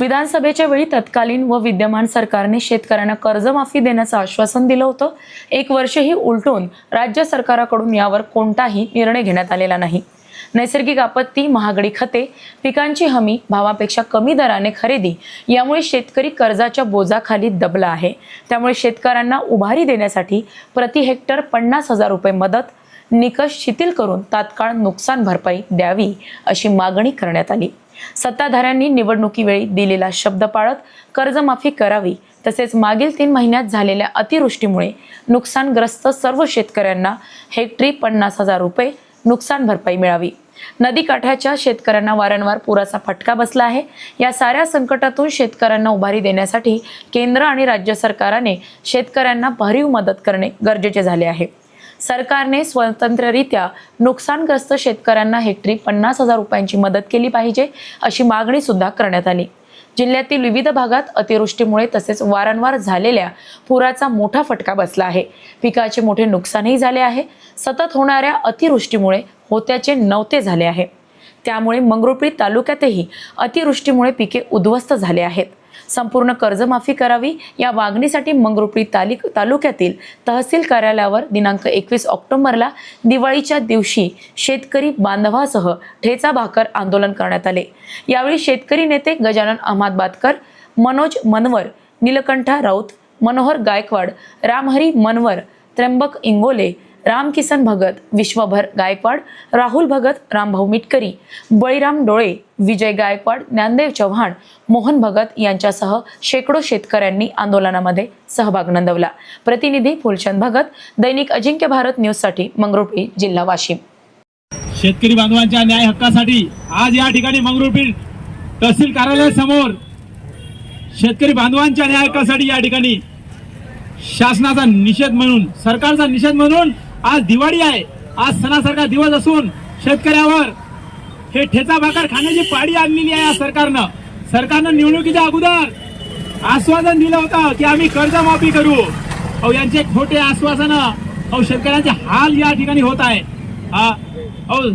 विधानसभेच्या वेळी तत्कालीन व विद्यमान सरकारने शेतकऱ्यांना कर्जमाफी देण्याचं आश्वासन दिलं होतं. एक वर्षही उलटून राज्य सरकाराकडून यावर कोणताही निर्णय घेण्यात आलेला नाही. नैसर्गिक आपत्ती महागडी खते पिकांची हमी भावापेक्षा कमी दराने खरेदी यामुळे शेतकरी कर्जाच्या बोजाखाली दबला आहे. त्यामुळे शेतकऱ्यांना उभारी देण्यासाठी प्रति हेक्टर पन्नास हजार रुपये मदत निकष शिथिल करून तात्काळ नुकसान भरपाई द्यावी अशी मागणी करण्यात आली. सत्ताधाऱ्यांनी निवडणुकीवेळी दिलेला शब्द पाळत कर्जमाफी करावी तसेच मागील तीन महिन्यात झालेल्या अतिवृष्टीमुळे नुकसानग्रस्त सर्व शेतकऱ्यांना हेक्टरी पन्नास हजार रुपये नुकसान भरपाई मिळावी. नदीकाठाच्या शेतकऱ्यांना वारंवार पुराचा फटका बसला आहे. या साऱ्या संकटातून शेतकऱ्यांना उभारी देण्यासाठी केंद्र आणि राज्य सरकाराने शेतकऱ्यांना भरीव मदत करणे गरजेचे झाले आहे. सरकारने स्वतंत्ररित्या नुकसानग्रस्त शेतकऱ्यांना हेक्टरी पन्नास हजार रुपयांची मदत केली पाहिजे अशी मागणी सुद्धा करण्यात आली. जिल्ह्यातील विविध भागात अतिवृष्टीमुळे तसेच वारंवार झालेल्या पुराचा मोठा फटका बसला आहे. पिकाचे मोठे नुकसानही झाले आहे. सतत होणाऱ्या अतिवृष्टीमुळे होत्याचे नवते झाले आहे. त्यामुळे मंगरुळपीर तालुक्यातही अतिवृष्टीमुळे पिके उद्ध्वस्त झाले आहेत. संपूर्ण कर्जमाफी करावी या मागणीसाठी मंगरुळपीर तालिक तालुक्यातील तहसील कार्यालयावर दिनांक एकवीस ऑक्टोबरला दिवाळीच्या दिवशी शेतकरी बांधवासह ठेचा भाकर आंदोलन करण्यात आले. यावेळी शेतकरी नेते गजानन अहमदबादकर मनोज मनवर निलकंठा राऊत मनोहर गायकवाड रामहरी मनवर त्र्यंबक इंगोले रामकिसन भगत विश्वभर गायकवाड राहुल भगत रामभाऊ मिटकरी बळीराम डोळे विजय गायकवाड ज्ञानदेव चव्हाण मोहन भगत यांच्यासह शेकडो शेतकऱ्यांनी आंदोलनामध्ये सहभाग नोंदवला. प्रतिनिधी फुलचंद भगत दैनिक अजिंक्य भारत न्यूजसाठी मंगरुळपीर जिल्हा वाशिम. शेतकरी बांधवांच्या न्याय हक्कासाठी आज या ठिकाणी मंगरुळपीर तहसील कार्यालयासमोर शेतकरी बांधवांच्या न्याय हक्कासाठी या ठिकाणी शासनाचा निषेध म्हणून सरकारचा निषेध म्हणून आज दिवाळी आहे. आज सणासारखा दिवस असून शेतकऱ्यावर हे ठेचा भाकर खाण्याची पाडी आणलेली आहे या सरकारनं. सरकारनं निवडणुकीच्या अगोदर आश्वासन दिलं होतं की आम्ही कर्जमाफी करू. अहो यांचे खोटे आश्वासनं अहो शेतकऱ्यांचे हाल या ठिकाणी होत आहे. हा अहो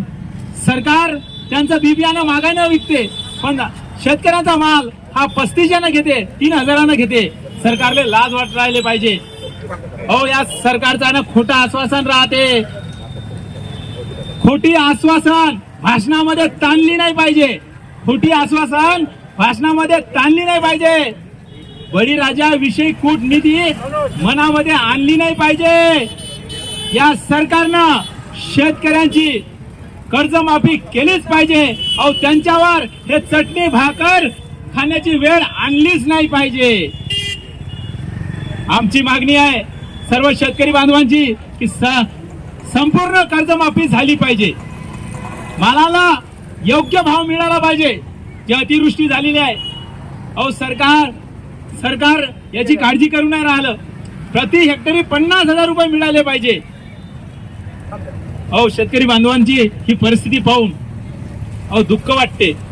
सरकार त्यांचं बी बियाणं मागायनं विकते पण शेतकऱ्यांचा माल हा पस्तीसशेनं घेते तीन हजारानं घेते. सरकारला लाज वाट राहिले पाहिजे. अहो या सरकारचा ना खोटं आश्वासन राहते. खोटी आश्वासन भाषणामध्ये ताणली नाही पाहिजे. खोटी आश्वासन भाषणामध्ये ताणली नाही पाहिजे. बळीराजाविषयी कूटनीती मनामध्ये आणली नाही पाहिजे. या सरकारनं शेतकऱ्यांची कर्जमाफी केलीच पाहिजे. अहो त्यांच्यावर हे चटणी भाकर खाण्याची वेळ आणलीच नाही पाहिजे. आमची मागणी आहे सर्व शेतकरी बांधवांची की स- संपूर्ण कर्जमाफी झाली पाहिजे. मालाला योग्य भाव मिळाला पाहिजे. जी अतिवृष्टी झालेली आहे. अहो सरकार सरकार याची काळजी करू नाही राहिलं. प्रति हेक्टरी पन्नास हजार रुपये मिळाले पाहिजे. अहो शेतकरी बांधवांची ही परिस्थिती पाहून अहो दुःख वाटते.